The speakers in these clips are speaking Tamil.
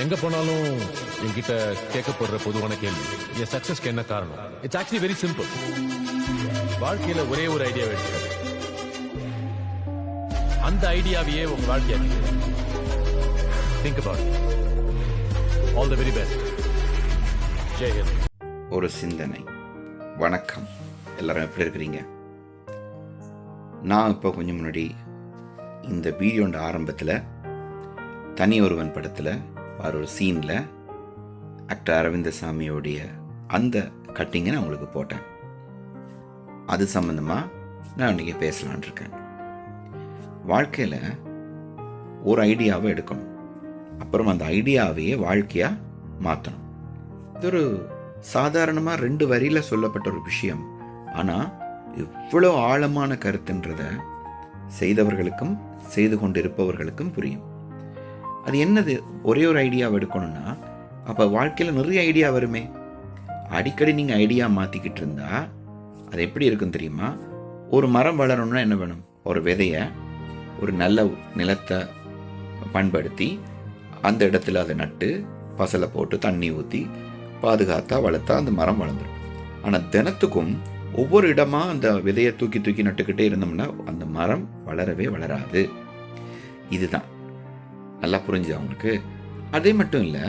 நான் எங்க போனாலும் என்கிட்ட கேட்கப்படுற பொதுவான கேள்வி. என் சக்சஸ்க்கு என்ன காரணம்? இட்ஸ் ஆக்சுவலி வெரி சிம்பிள் வாழ்க்கையில ஒரே ஒரு ஐடியா எடுத்து அந்த ஐடியாவையே உங்க வாழ்க்கையாக்கி think about all the very best Jai Hind ஒரு சிந்தனை. வணக்கம். எல்லாரும் எப்படி இருக்கிறீங்க? நான் இப்போ கொஞ்சம் முன்னாடி இந்த வீடியோண்ட ஆரம்பத்தில் தனி ஒருவன் படத்தில் வர ஒரு சீனில் ஆக்டர் அரவிந்தசாமியோடைய அந்த கட்டிங்கை நான் உங்களுக்கு போட்டேன். அது சம்மந்தமாக நான் இன்றைக்கி பேசலான் இருக்கேன். வாழ்க்கையில் ஒரு ஐடியாவை எடுக்கணும். அப்புறம் அந்த ஐடியாவையே வாழ்க்கையாக மாற்றணும் இது ஒரு சாதாரணமாக ரெண்டு வரியில் சொல்லப்பட்ட ஒரு விஷயம். ஆனால் எவ்வளோ ஆழமான கருத்துன்றத செய்தவர்களுக்கும் செய்து கொண்டிருப்பவர்களுக்கும் புரியும். அது என்னது? ஒரே ஒரு ஐடியாவை எடுக்கணும்னா அப்போ வாழ்க்கையில் நிறைய ஐடியா வருமே. அடிக்கடி நீங்கள் ஐடியா மாற்றிக்கிட்டு இருந்தால் அது எப்படி இருக்கும் தெரியுமா? ஒரு மரம் வளரணும்னா என்ன வேணும்? ஒரு விதையை ஒரு நல்ல நிலத்தை பண்படுத்தி அந்த இடத்துல அதை நட்டு பசலை போட்டு தண்ணி ஊற்றி பாதுகாத்தா வளர்த்தா அந்த மரம் வளர்ந்துடும் ஆனால் தினத்துக்கும் ஒவ்வொரு இடமா அந்த விதையை தூக்கி தூக்கி நட்டுக்கிட்டே இருந்தோம்னா அந்த மரம் வளரவே வளராது. இதுதான். நல்லா புரிஞ்சுது அவனுக்கு அதே மட்டும் இல்லை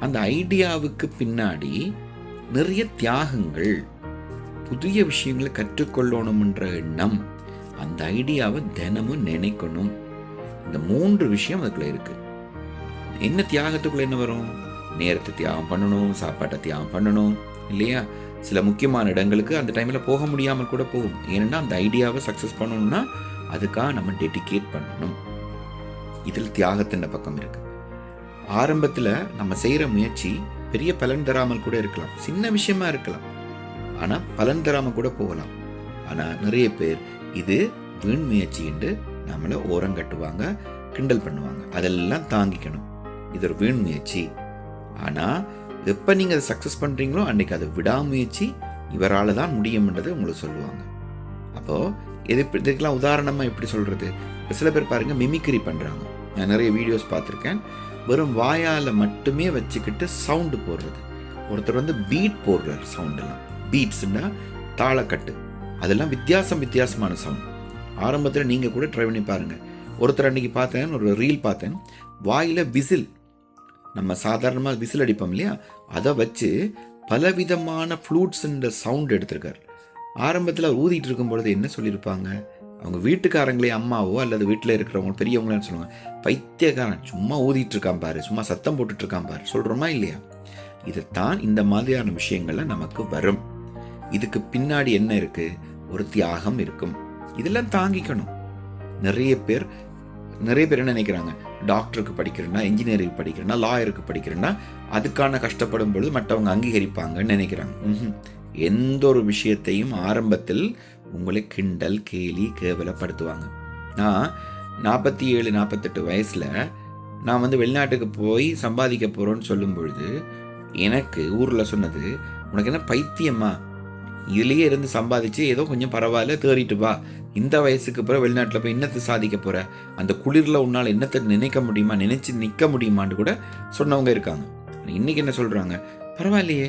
அந்த ஐடியாவுக்கு பின்னாடி நிறைய தியாகங்கள் புதிய விஷயங்களை கற்றுக்கொள்ளணும்ன்ற எண்ணம் அந்த ஐடியாவை தினமும் நினைக்கணும். இந்த மூன்று விஷயம் அதுக்குள்ள இருக்கு. என்ன தியாகத்துக்குள்ள என்ன வரும்? நேரத்தை தியாகம் பண்ணணும் சாப்பாட்டை தியாகம் பண்ணணும் இல்லையா? சில முக்கியமான இடங்களுக்கு அந்த டைமில் போக முடியாமல் கூட போகும். ஏன்னா அந்த ஐடியாவை சக்ஸஸ் பண்ணணும்னா அதுக்காக நம்ம டெடிகேட் பண்ணணும். இதில் தியாகத்தின் பக்கம் இருக்கு. ஆரம்பத்தில் நம்ம செய்கிற முயற்சி பெரிய பலன் தராமல் கூட இருக்கலாம். சின்ன விஷயமா இருக்கலாம். ஆனால் பலன் தராமல் கூட போகலாம். ஆனால் நிறைய பேர் இது வீண் முயற்சி என்று நம்மளை ஓரம் கட்டுவாங்க கிண்டல் பண்ணுவாங்க. அதெல்லாம் தாங்கிக்கணும். இது ஒரு வீண் முயற்சி. ஆனால் எப்போ நீங்கள் அதை சக்ஸஸ் பண்ணுறீங்களோ அன்றைக்கி அது விடாமுயற்சி இவரால் தான் முடியும்ன்றது உங்களுக்கு சொல்லுவாங்க. அப்போது எது இதுக்கெல்லாம் உதாரணமாக எப்படி சொல்கிறது சில பேர் பாருங்கள் மிமிக்ரி பண்ணுறாங்க நான் நிறைய வீடியோஸ் பார்த்துருக்கேன். வெறும் வாயால் மட்டுமே வச்சுக்கிட்டு சவுண்டு போடுறது. ஒருத்தர் வந்து பீட் போடுறார் சவுண்டெல்லாம் பீட்ஸ்னா தாளக்கட்டு. அதெல்லாம் வித்தியாசம் வித்தியாசமான சவுண்ட் ஆரம்பத்தில் நீங்கள் கூட ட்ரை பண்ணி பாருங்கள் ஒருத்தர் அன்றைக்கி பார்த்தேன் ஒரு ரீல் பார்த்தேன். வாயில் விசில். நம்ம சாதாரணமாக விசில் அடிப்போம் இல்லையா? அதை வச்சு பலவிதமான ஃப்ளூட்ஸுன்ற சவுண்ட் எடுத்திருக்கார். ஆரம்பத்தில் ஊதிட்டு இருக்கும் பொழுது என்ன சொல்லியிருப்பாங்க? அவங்க வீட்டுக்காரங்களே அம்மாவோ அல்லது வீட்டில் இருக்கிறவங்க பெரியவங்களன்னு சொல்லுவாங்க? பைத்தியக்காரன். சும்மா ஊதிட்டு இருக்கான் பாரு சும்மா சத்தம் போட்டுட்டு இருக்கான் பாரு. சொல்கிறோமா இல்லையா? இதைத்தான் இந்த மாதிரியான விஷயங்கள்லாம் நமக்கு வரும். இதுக்கு பின்னாடி என்ன இருக்கு? ஒரு தியாகம் இருக்கும். இதெல்லாம் தாங்கிக்கணும். நிறைய பேர் நிறைய பேர் என்ன நினைக்கிறாங்க? டாக்டருக்கு படிக்கிறேன்னா இன்ஜினியரிங் படிக்கிறேன்னா லாயருக்கு படிக்கிறேன்னா அதுக்கான கஷ்டப்படும் பொழுது மற்றவங்க அங்கீகரிப்பாங்கன்னு நினைக்கிறாங்க. எந்த ஒரு விஷயத்தையும் ஆரம்பத்தில் உங்களை கிண்டல் கேலி கேவலப்படுத்துவாங்க. நான் நாற்பத்தி ஏழு நாற்பத்தெட்டு வயசில் நான் வந்து வெளிநாட்டுக்கு போய் சம்பாதிக்க போகிறோன்னு சொல்லும் பொழுது எனக்கு ஊரில் சொன்னது உனக்கு என்ன பைத்தியமா? இதுலேயே இருந்து சம்பாதிச்சு ஏதோ கொஞ்சம் பரவாயில்ல தேறிட்டு வா. இந்த வயசுக்கு பிறகு வெளிநாட்டில் போய் என்னத்தை சாதிக்க போகிற அந்த குளிரில் உன்னால் என்னத்தை நினைக்க முடியுமா? நினச்சி நிற்க முடியுமான்னு கூட சொன்னவங்க இருக்காங்க. இன்றைக்கி இன்னைக்கு என்ன சொல்கிறாங்க பரவாயில்லையே.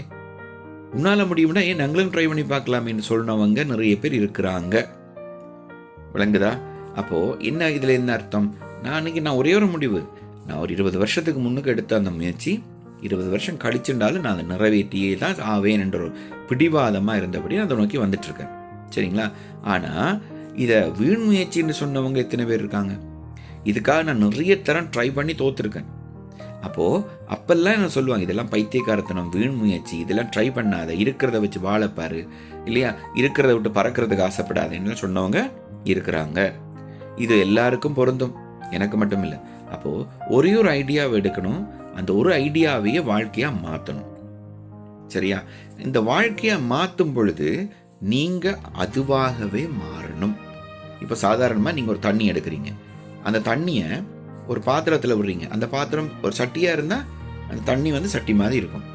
உன்னால் முடியும்னா ஏன் நாங்களும் ட்ரை பண்ணி பார்க்கலாமேன்னு சொன்னவங்க நிறைய பேர் இருக்கிறாங்க. விளங்குதா? அப்போது என்ன இதில் என்ன அர்த்தம்? நான் அன்னைக்கு நான் ஒரே ஒரு முடிவு. நான் ஒரு இருபது வருஷத்துக்கு முன்னுக்கு எடுத்த அந்த முயற்சி. இருபது வருஷம் கழிச்சுண்டாலும் நான் அதை நிறைவேற்றியே தான் ஆவேன் என்ற ஒரு பிடிவாதமாக இருந்தபடி அதை நோக்கி வந்துட்டுருக்கேன். சரிங்களா? ஆனால் இதை வீண் முயற்சின்னு சொன்னவங்க எத்தனை பேர் இருக்காங்க? இதுக்காக நான் நிறைய தரம் ட்ரை பண்ணி தோற்றுருக்கேன் அப்போது அப்பெல்லாம் என்ன சொல்லுவாங்க? இதெல்லாம் பைத்தியக்காரத்தனம் வீண் முயற்சி இதெல்லாம் ட்ரை பண்ணாத இருக்கிறத வச்சு வாழப்பாரு இல்லையா? இருக்கிறத விட்டு பறக்கிறதுக்கு ஆசைப்படாதேன்னு சொன்னவங்க இருக்கிறாங்க. இது எல்லாருக்கும் பொருந்தும். எனக்கு மட்டும் இல்லை. அப்போது ஒரே ஒரு ஐடியாவை எடுக்கணும். அந்த ஒரு ஐடியாவையே வாழ்க்கையாக மாற்றணும் சரியா? இந்த வாழ்க்கையை மாற்றும் பொழுது நீங்கள் அதுவாகவே மாறணும். இப்போ சாதாரணமாக நீங்கள் ஒரு தண்ணி எடுக்கிறீங்க. அந்த தண்ணியை ஒரு பாத்திரத்தில் விடுறீங்க. அந்த பாத்திரம் ஒரு சட்டியாக இருந்தால் அந்த தண்ணி வந்து சட்டி மாதிரி இருக்கும்.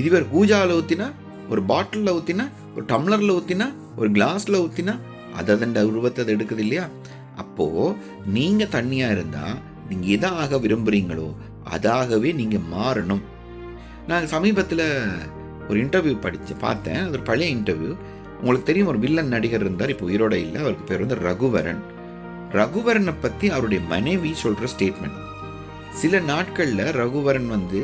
இதுவே ஒரு கூஜாவில் ஊற்றினா ஒரு பாட்டிலில் ஊற்றினா ஒரு டம்ளரில் ஊற்றினா ஒரு கிளாஸில் ஊற்றினா அதை தண்ட உருவத்தை அது எடுக்குது இல்லையா? அப்போது நீங்கள் தண்ணியாக இருந்தால் நீங்கள் எதை ஆக விரும்புகிறீங்களோ அதாகவே நீங்கள் மாறணும். நான் சமீபத்தில் ஒரு இன்டர்வியூ படித்து பார்த்தேன். அது ஒரு பழைய இன்டர்வியூ உங்களுக்கு தெரியும் ஒரு வில்லன் நடிகர் இருந்தார். இப்போ உயிரோட இல்லை. அவருக்கு பேர் வந்து ரகுவரன். ரகுவரனை பற்றி அவருடைய மனைவி சொல்கிற ஸ்டேட்மெண்ட் சில நாட்களில் ரகுவரன் வந்து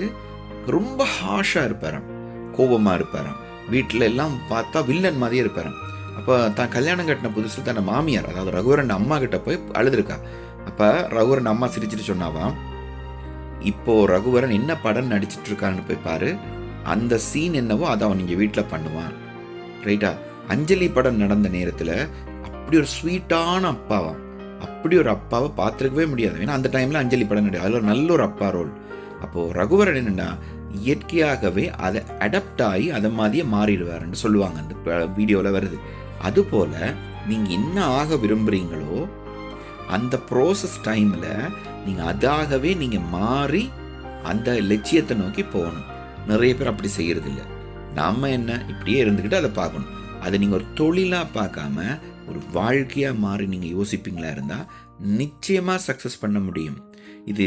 ரொம்ப ஹாஷாக இருப்பாராம். கோபமாக இருப்பாராம். வீட்டில் எல்லாம் பார்த்தா வில்லன் மாதிரியே இருப்பாராம். அப்போ தான் கல்யாணம் கட்டின புதுசில் தன்னை மாமியார் அதாவது ரகுவரன் அம்மா கிட்ட போய் அழுதுருக்கா. அப்போ ரகுவரன் அம்மா சிரிச்சிட்டு சொன்னாவாம் இப்போது ரகுவரன் என்ன படம் நடிச்சிட்டு இருக்கான்னு போய் பாரு. அந்த சீன் என்னவோ அதை அவன் இங்கே வீட்டில் பண்ணுவான். ரைட்டா அஞ்சலி படம் நடந்த நேரத்தில் அப்படி ஒரு ஸ்வீட்டான அப்பாவான் அப்படி ஒரு அப்பாவை பார்த்துருக்கவே முடியாது. ஏன்னா அந்த டைமில் அஞ்சலி படம் கிடையாது. அதில் ஒரு நல்ல ஒரு அப்பா ரோல் அப்போது ரகுவரன் என்னென்னா இயற்கையாகவே அதை அடாப்ட் ஆகி அதை மாதிரியே மாறிடுவாருன்னு சொல்லுவாங்க. அந்த வீடியோவில் வருது. அதுபோல் நீங்கள் என்ன ஆக விரும்புகிறீங்களோ அந்த ப்ரோசஸ் டைமில் நீங்கள் அதாகவே நீங்கள் மாறி அந்த லட்சியத்தை நோக்கி போகணும். நிறைய பேர் அப்படி செய்யறதில்ல. நாம என்ன இப்படியே இருந்துக்கிட்டு அதை பார்க்கணும். அதை நீங்கள் ஒரு தொழிலாக பார்க்காம ஒரு வாழ்க்கையாக மாறி நீங்கள் யோசிப்பீங்களா இருந்தால் நிச்சயமாக சக்ஸஸ் பண்ண முடியும். இது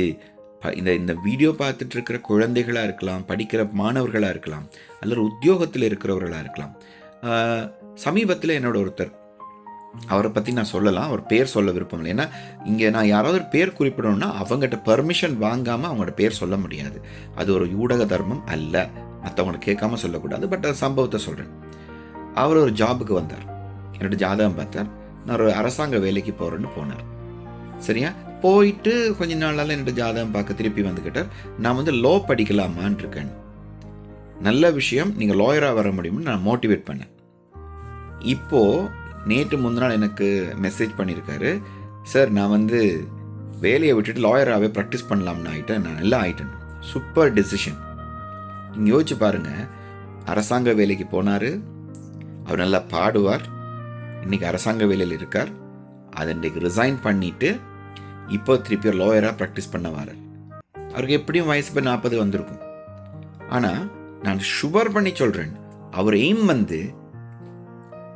இந்த இந்த வீடியோ பார்த்துட்டு இருக்கிற குழந்தைகளாக இருக்கலாம் படிக்கிற மாணவர்களாக இருக்கலாம் அல்லது உத்தியோகத்தில் இருக்கிறவர்களாக இருக்கலாம். சமீபத்தில் என்னோட ஒருத்தர் அவரை பற்றி நான் சொல்லலாம் அவர் பேர் சொல்ல விருப்பம் இல்லை. ஏன்னா இங்கே நான் யாராவது ஒரு பேர் குறிப்பிடணும்னா அவங்ககிட்ட பெர்மிஷன் வாங்காமல் அவங்களோட பேர் சொல்ல முடியாது. அது ஒரு ஊடக தர்மம் அல்ல. மற்றவங்களை கேட்காம சொல்லக்கூடாது பட் அந்த சம்பவத்தை சொல்கிறேன் அவர் ஒரு ஜாபுக்கு வந்தார். என்னோட ஜாதகம் பார்த்தார். நான் ஒரு அரசாங்க வேலைக்கு போகிறேன்னு போனார். சரியா? போயிட்டு கொஞ்ச நாளால் என்னோட ஜாதகம் பார்க்க திருப்பி வந்துக்கிட்டார். நான் வந்து லோ படிக்கலாமான்னு இருக்கேன். நல்ல விஷயம் நீங்கள் லாயராக வர முடியும்னு நான் மோட்டிவேட் பண்ணேன். இப்போது நேற்று முந்தினால் எனக்கு மெசேஜ் பண்ணியிருக்காரு சார் நான் வந்து வேலையை விட்டுட்டு லாயராகவே ப்ராக்டிஸ் பண்ணலாம்னு ஆகிட்டேன் நான் நல்லா ஆகிட்டேன் சூப்பர் டெசிஷன் நீங்கள் யோசிச்சு பாருங்கள் அரசாங்க வேலைக்கு போனார். அவர் நல்லா பாடுவார். இன்றைக்கி அரசாங்க வேலையில் இருக்கார். அதை இன்றைக்கு ரிசைன் பண்ணிட்டு இப்போ திருப்பி ஒரு லாயராக ப்ராக்டிஸ் பண்ண வரார் அவருக்கு எப்படியும் வயசு இப்போ நாற்பது வந்திருக்கும். ஆனால் நான் ஷுவர் பண்ணி சொல்கிறேன் அவர் எய்ம் வந்து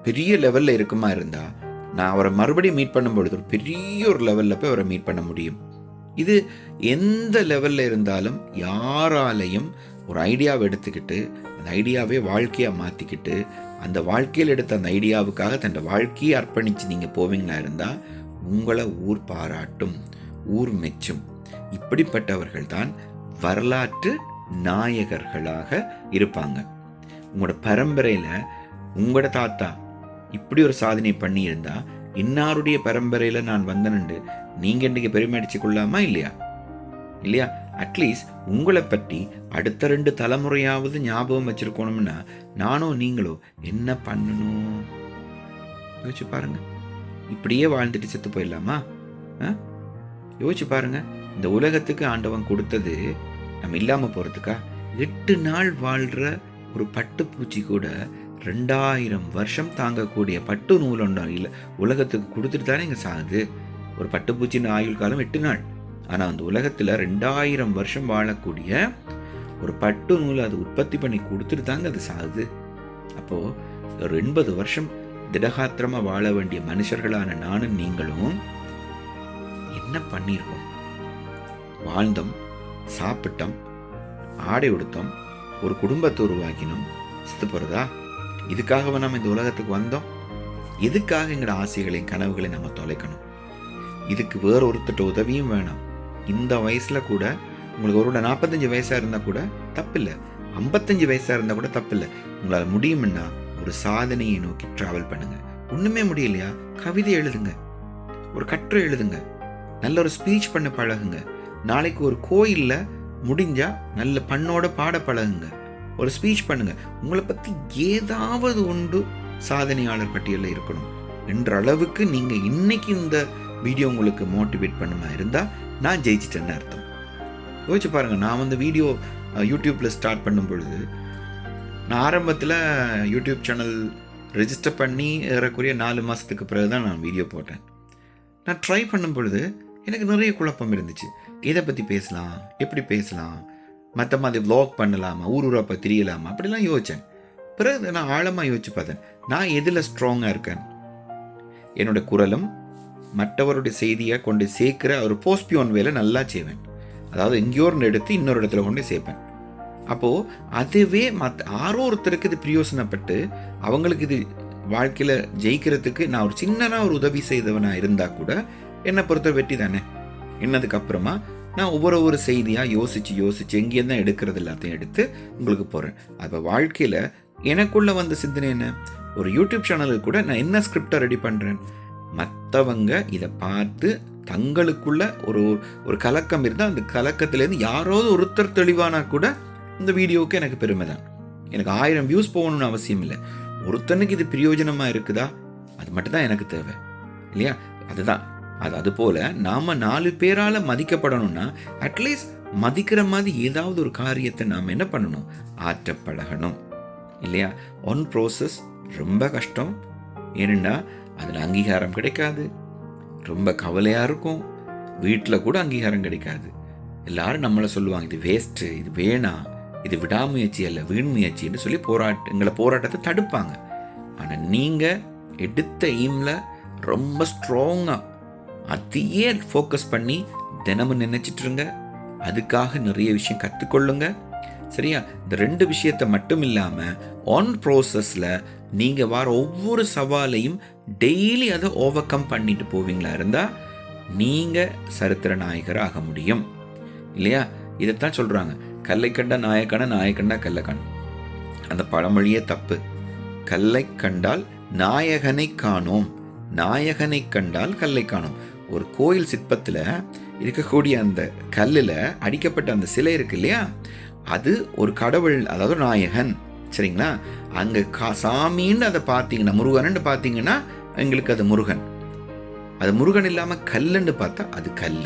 பெரிய லெவலில் இருக்குமா இருந்தால் நான் அவரை மறுபடியும் மீட் பண்ணும்பொழுது ஒரு பெரிய ஒரு லெவலில் போய் அவரை மீட் பண்ண முடியும். இது எந்த லெவலில் இருந்தாலும் யாராலையும் ஒரு ஐடியாவை எடுத்துக்கிட்டு அந்த ஐடியாவே வாழ்க்கையாக மாற்றிக்கிட்டு அந்த வாழ்க்கையில் எடுத்த அந்த ஐடியாவுக்காக தன்னோட வாழ்க்கையை அர்ப்பணித்து நீங்கள் போவீங்களா இருந்தால் உங்களை ஊர் பாராட்டும் ஊர் மெச்சும். இப்படிப்பட்டவர்கள் தான் வரலாற்று நாயகர்களாக இருப்பாங்க. உங்களோட பரம்பரையில் உங்களோட தாத்தா இப்படி ஒரு சாதனை பண்ணியிருந்தா இன்னாருடைய பரம்பரையில் நான் வந்தனண்டு நீங்கள் இன்றைக்கி பெருமை அடிச்சு கொள்ளாமா இல்லையா? இல்லையா? அட்லீஸ்ட் உங்களை பற்றி அடுத்த ரெண்டு தலைமுறையாவது ஞாபகம் வச்சுருக்கணும்னா நானோ நீங்களோ என்ன பண்ணணும்? யோசிச்சு பாருங்க. இப்படியே வாழ்ந்துட்டு செத்து போயிடலாமா? ஆ? யோசிச்சு பாருங்க. இந்த உலகத்துக்கு ஆண்டவன் கொடுத்தது நம்ம இல்லாமல் போகிறதுக்கா எட்டு நாள் வாழ்கிற ஒரு பட்டுப்பூச்சி கூட ரெண்டாயிரம் வருஷம் தாங்கக்கூடிய பட்டு நூல் ஒன்று இல்லை உலகத்துக்கு கொடுத்துட்டு தானே இங்கே சாகுது? ஒரு பட்டுப்பூச்சின்னு ஆயுள் காலம் எட்டு நாள். ஆனால் அந்த உலகத்தில் ரெண்டாயிரம் வருஷம் வாழக்கூடிய ஒரு பட்டு நூல் அது உற்பத்தி பண்ணி கொடுத்துட்டு தாங்க அது சாகுது. அப்போது ஒரு எண்பது வருஷம் திடகாத்திரமாக வாழ வேண்டிய மனுஷர்களான நானும் நீங்களும் என்ன பண்ணியிருக்கோம் வாழ்ந்தோம் சாப்பிட்டோம் ஆடை உடுத்தோம் ஒரு குடும்பத்தை உருவாக்கினோம். செத்து போகிறதா இதுக்காகவா நம்ம இந்த உலகத்துக்கு வந்தோம்? எதுக்காக எங்களோட ஆசைகளையும் கனவுகளையும் நம்ம தொலைக்கணும்? இதுக்கு வேற ஒருத்தட்ட உதவியும் வேணாம். இந்த வயசில் கூட உங்களுக்கு ஒரு நாற்பத்தஞ்சு வயசாக இருந்தால் கூட தப்பில்லை. ஐம்பத்தஞ்சு வயசாக இருந்தால் கூட தப்பில்லை. உங்களால் முடியும்னா ஒரு சாதனையை நோக்கி ட்ராவல் பண்ணுங்கள் ஒன்றுமே முடியலையா? கவிதை எழுதுங்க. ஒரு கட்டுரை எழுதுங்க. நல்ல ஒரு ஸ்பீச் பண்ண பழகுங்க. நாளைக்கு ஒரு கோயிலில் முடிஞ்சால் நல்ல பண்ணோட பாட பழகுங்க. ஒரு ஸ்பீச் பண்ணுங்க. உங்களை பற்றி ஏதாவது ஒன்று சாதனையாளர் பட்டியலில் இருக்கணும். என்ற அளவுக்கு நீங்கள் இன்னைக்கு இந்த வீடியோ உங்களுக்கு மோட்டிவேட் பண்ணுமா இருந்தால் நான் ஜெயிச்சிட்டேன்னு அர்த்தம். யோசிச்சு பாருங்கள் நான் வந்து வீடியோ யூடியூப்பில் ஸ்டார்ட் பண்ணும் பொழுது நான் ஆரம்பத்தில் யூடியூப் சேனல் ரெஜிஸ்டர் பண்ணி ஏறக்குரிய நாலு மாதத்துக்கு பிறகு தான் நான் வீடியோ போட்டேன். நான் ட்ரை பண்ணும் பொழுது எனக்கு நிறைய குழப்பம் இருந்துச்சு. எதை பற்றி பேசலாம்? எப்படி பேசலாம்? மற்ற மாதிரி வ்ளாக் பண்ணலாமா? ஊர் ஊராக இப்போ தெரியலாமா? அப்படிலாம் யோசித்தேன் பிறகு நான் ஆழமாக யோசிச்சு பார்த்தேன் நான் எதில் ஸ்ட்ராங்காக இருக்கேன்? என்னோட குரலும் மற்றவருடைய செய்தியை கொண்டு சேர்க்கிற ஒரு போஸ்பியோன் வேலை நல்லா செய்வேன். அதாவது எங்கேயோ ஒன்று எடுத்து இன்னொரு இடத்துல கொண்டு சேர்ப்பேன். அப்போது அதுவே மற்ற ஆரோ ஒருத்தருக்கு இது பிரயோசனப்பட்டு அவங்களுக்கு இது வாழ்க்கையில் ஜெயிக்கிறதுக்கு நான் ஒரு சின்னதாக ஒரு உதவி செய்தவனாக இருந்தால் கூட என்னை பொறுத்த வெற்றி தானே. என்னதுக்கு அப்புறமா நான் ஒவ்வொரு ஒரு செய்தியாக யோசித்து யோசித்து எங்கேயும் தான் எடுக்கிறது எல்லாத்தையும் எடுத்து உங்களுக்கு போகிறேன் அப்போ வாழ்க்கையில் எனக்குள்ளே வந்த சிந்தனை என்ன? ஒரு யூடியூப் சேனலுக்கு கூட நான் என்ன ஸ்கிரிப்டை ரெடி பண்ணுறேன் மற்றவங்க இதை பார்த்து தங்களுக்குள்ள ஒரு ஒரு கலக்கம் இருந்தால் அந்த கலக்கத்துலேருந்து யாராவது ஒருத்தர் தெளிவானா கூட இந்த வீடியோவுக்கு எனக்கு பெருமை தான். எனக்கு ஆயிரம் வியூஸ் போகணும்னு அவசியம் இல்லை. ஒருத்தனுக்கு இது பிரயோஜனமாக இருக்குதா? அது மட்டும்தான் எனக்கு தேவை. இல்லையா? அதுதான். அது அதுபோல் நாம் நாலு பேரால் மதிக்கப்படணும்னா அட்லீஸ்ட் மதிக்கிற மாதிரி ஏதாவது ஒரு காரியத்தை நாம் என்ன பண்ணணும்? ஆற்ற பழகணும் இல்லையா? ஒன் ப்ரோசஸ் ரொம்ப கஷ்டம். ஏனென்னா அதில் அங்கீகாரம் கிடைக்காது. ரொம்ப கவலையாக இருக்கும். வீட்டில் கூட அங்கீகாரம் கிடைக்காது. எல்லாரும் நம்மளை சொல்லுவாங்க இது வேஸ்ட்டு இது வேணாம் இது விடாமுயற்சி அல்ல வீண் முயற்சின்னு சொல்லி போராட்ட எங்களை போராட்டத்தை தடுப்பாங்க. ஆனால் நீங்கள் எடுத்த எய்மில் ரொம்ப ஸ்ட்ராங்காக அதையே ஃபோக்கஸ் பண்ணி தினமும் நினச்சிட்ருங்க அதுக்காக நிறைய விஷயம் கற்றுக்கொள்ளுங்கள் சரியா? இந்த ரெண்டு விஷயத்தை மட்டும் இல்லாமல் ஆன் ப்ரோசஸில் நீங்கள் வர ஒவ்வொரு சவாலையும் டெய்லி அதை ஓவர் கம் பண்ணிட்டு போவீங்களா இருந்தால் நீங்கள் சரித்திர நாயகர் ஆக முடியும். இல்லையா? இதைத்தான் சொல்கிறாங்க கல்லை கண்ட நாயக்கன நாயக்கண்டா கல்லக்கண் அந்த பழமொழியே தப்பு. கல்லை கண்டால் நாயகனை காணோம். நாயகனை கண்டால் கல்லை காணோம். ஒரு கோயில் சிற்பத்தில் இருக்கக்கூடிய அந்த கல்லில் அடிக்கப்பட்ட அந்த சிலை இருக்கு இல்லையா? அது ஒரு கடவுள் அதாவது நாயகன். சரிங்களா? அங்கே கா சாமின்னு அதை பார்த்தீங்கன்னா முருகன்னு பார்த்தீங்கன்னா எங்களுக்கு அது முருகன். அது முருகன் இல்லாமல் கல்லுன்னு பார்த்தா அது கல்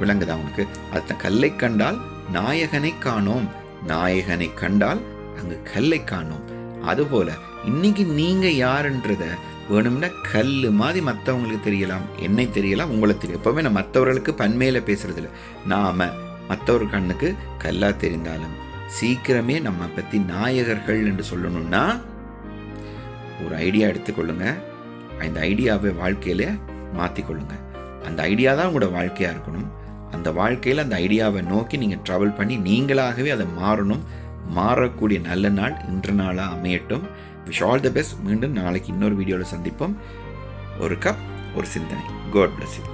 விளங்குதா உனக்கு? அது கல்லை கண்டால் நாயகனை காணோம். நாயகனை கண்டால் அங்கு கல்லை காணோம். அதுபோல இன்னைக்கு நீங்க யாருன்றத வேணும்னா கல் மாதிரி மற்றவங்களுக்கு தெரியலாம். என்னை தெரியலாம் உங்களுக்கு தெரியும் எப்பவுமே நான் மற்றவர்களுக்கு பன்மையில பேசுறது இல்லை நாம மற்றவர் கண்ணுக்கு கல்லா தெரிந்தாலும் சீக்கிரமே நம்ம பத்தி நாயகர்கள் என்று சொல்லணும்னா ஒரு ஐடியா எடுத்துக்கொள்ளுங்க. அந்த ஐடியாவை வாழ்க்கையில மாற்றிக்கொள்ளுங்க அந்த ஐடியா தான் உங்களோட வாழ்க்கையாக இருக்கணும். அந்த வாழ்க்கையில் அந்த ஐடியாவை நோக்கி நீங்கள் ட்ராவல் பண்ணி நீங்களாகவே அதை மாறணும். மாறக்கூடிய நல்ல நாள் இன்று நாளாக அமையட்டும். விஷ் ஆல் த பெஸ்ட் மீண்டும் நாளைக்கு இன்னொரு வீடியோவில் சந்திப்போம். ஒரு கப் ஒரு சிந்தனை. God plus